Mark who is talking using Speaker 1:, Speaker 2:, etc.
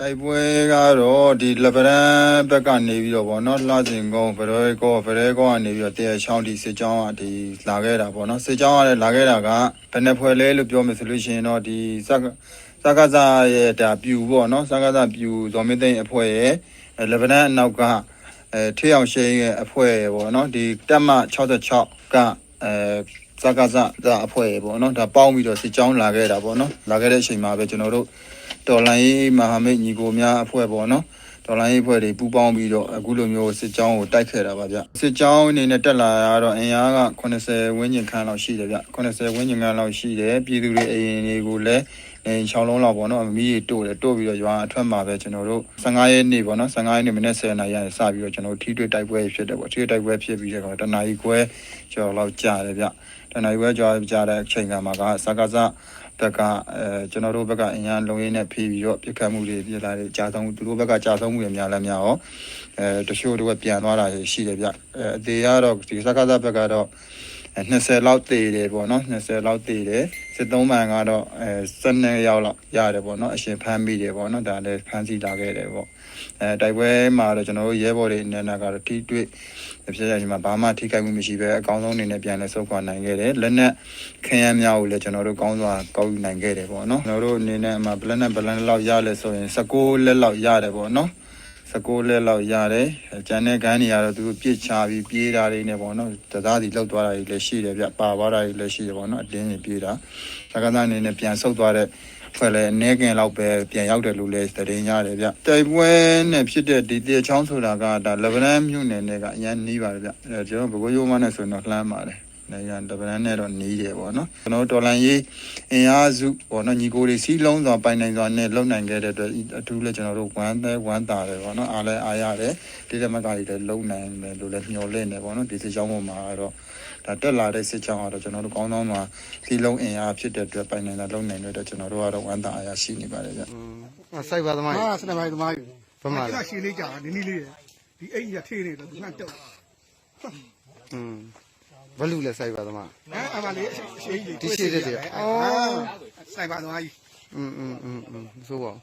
Speaker 1: တိုက်ပွဲကတော့ဒီလဗရန်ဘက်ကနေပြီးတော့ဗောနော်လှစင်ကုန်းဗရဲကောဗရဲကောကနေပြီးတော့တဲချောင်းဒီစစ်ကြောင်းကဒီလာခဲ့တာဗောနော်စစ်ကြောင်းကလည်းလာခဲ့တာကဘယ်နှဖွဲလဲလို့ပြောမယ်ဆိုလို့ရှိရင်တော့ဒီစကစကားစားရဲ့ဒါပြူဗောနော်စကားစားပြူဇော်မင်းသိန်းအဖွဲ့ရဲ့အဲလဗရန်အနောက်ကအဲထေးအောင်ရှိန်ရဲ့အဖွဲ့ရဲ့ဗောနော်ဒီတက်မ66ကအဲစကားစားအဖွဲ့ရဲ့ဗောနော်ဒါပေါင်းပြီးတော့စစ်ကြောင်းလာခဲ့တာဗောနော်လာခဲ့တဲ့အချိန်မှာပဲကျွန်တော်တို့ တော်လိုင်းရေးမဟာမိတ်ညီကိုများအဖွဲ့ပေါ့နော်တော်လိုင်းရေးအဖွဲ့တွေပူးပေါင်းပြီးတော့အခုလိုမျိုးစစ်ကြောင်းကိုတိုက်ခဲ့တာပါဗျစစ်ကြောင်းအနေနဲ့တက်လာရတော့အင်အားက80ဝန်းကျင်ခန့်လောက်ရှိတယ်ဗျ80ဝန်းကျင်ခန့်လောက်ရှိတယ်ပြည်သူတွေအရင်တွေကိုလည်း အဲ6လုံးလောက်ပေါ့နော်အမီးတွေတို့တယ်တို့ပြီးတော့ရွာအထွက်မှာပဲကျွန်တော်တို့15ရက်နေ့ပေါ့နော်15ရက်နေ့မနေ့10နာရီရစပြီးတော့ကျွန်တော်တို့ထီးတွေ့တိုက်ပွဲဖြစ်တယ်ပေါ့ထီးတွေ့တိုက်ပွဲဖြစ်ပြီးတော့တနာရီခွဲကျော်လောက်ကြာတယ်ဗျတနာရီခွဲကျော်ကြာတဲ့အချိန်ကမှကစကားစဘက်ကအဲကျွန်တော်တို့ဘက်ကအင်အားလုံရင်းနဲ့ဖြီးပြီးတော့ပြစ်ခတ်မှုတွေပြလာတယ်ကြာဆုံးသူတို့ဘက်ကကြာဆုံးမှုတွေများလည်းများရောအဲတချို့တို့ကပြန်သွားတာရှိတယ်ဗျအဲအသေးကတော့ဒီစကားစဘက်ကတော့ 20လောက်တည်တယ်ပေါ့နော်20လောက်တည်တယ်စစ်သုံးမှန်ကတော့အဲ12ရောက်လောက်ရတယ်ပေါ့နော်အရှင်ဖမ်းမိတယ်ပေါ့နော်ဒါလည်းဖမ်းဆီးလာခဲ့တယ်ပေါ့အဲတိုက်ပွဲမှာတော့ကျွန်တော်တို့ရဲဘော်တွေအနေနဲ့ကတော့ထိတွေ့ဖြစ်ရခြင်းမှာဘာမှထိခိုက်မှုမရှိပဲအကောင်းဆုံးအနေနဲ့ပြန်လဲဆုတ်ခွာနိုင်ခဲ့တယ်လက်နက်ခရမ်းများကိုလည်းကျွန်တော်တို့ကောင်းစွာကောက်ယူနိုင်ခဲ့တယ်ပေါ့နော်ကျွန်တော်တို့အနေနဲ့မှာဘလက်နဲ့ဘလက်လောက်ရလဲဆိုရင်16လက်လောက်ရတယ်ပေါ့နော် 16လက်လောက်ရတယ်။ကျန်တဲ့ခန်းတွေကတော့သူတို့ပြစ်ချပြီးပြေးတာတွေနဲ့ပေါ့နော်။တသားစီလောက်သွားတာတွေလည်းရှိတယ်ဗျ။ပါသွားတာတွေလည်းရှိတယ်ပေါ့နော်။အတင်းကြီးပြေးတာ။သက္ကသအနေနဲ့ပြန်ဆုတ်သွားတဲ့ဖွဲ့လဲအနေကင်လောက်ပဲပြန်ရောက်တယ်လို့လည်းသတင်းရတယ်ဗျ။တိုက်ပွဲနဲ့ဖြစ်တဲ့ဒီတေချောင်းဆိုတာကဒါလဗရန်မြို့နယ်နဲ့ကအရင်နီးပါတယ်ဗျ။အဲကျွန်တော်ဘကိုးရိုးမနဲ့ဆိုရင်တော့လှမ်းပါတယ်။ နေရတပရန်နဲ့တော့နီးတယ်ပေါ့နော်ကျွန်တော်တို့တော်လန်ရေးအင်အားစုပေါ့နော်ညီကိုတွေစီးလုံးစွာပိုင်နိုင်စွာနဲ့လုံနိုင်ခဲ့တဲ့အတွက်အထူးလည်းကျွန်တော်တို့ဝမ်းသက်ဝမ်းသာတယ်ပေါ့နော်အားလည်းအားရတယ်ဒီလက်မကကြီးလည်းလုံနိုင်တယ်လို့လည်းမျှော်လင့်တယ်ပေါ့နော်ဒီစစ်ကြောင်းပေါ်မှာတော့ဒါတက်လာတဲ့စစ်ကြောင်းကတော့ကျွန်တော်တို့ကောင်းကောင်းမှာစီးလုံးအင်အားဖြစ်တဲ့အတွက်ပိုင်နိုင်တာလုံနိုင်တဲ့အတွက်ကျွန်တော်တို့ကတော့ဝမ်းသာအားရရှိနေပါတယ်ဗျ
Speaker 2: အစိုက်ပါသမား
Speaker 3: ဟာစနေပိုင်းသမားယူ
Speaker 2: ဘမ
Speaker 3: ဒီ
Speaker 2: လဲ
Speaker 3: ကရှည်လေးကြာဒီနည်းလေးဒီအိတ်ကြီးထေးနေတယ်သူကတုတ်
Speaker 2: อืม ဘလူလဲစိုက်ပါသမား
Speaker 3: ဟမ်အမလေးရှည်ကြီး
Speaker 2: ဒီရှည်တဲ့တည်းအော်
Speaker 3: ဆိုင်ပါသမားကြီး
Speaker 2: อืมอืมอืมอืมဆိုပါဦး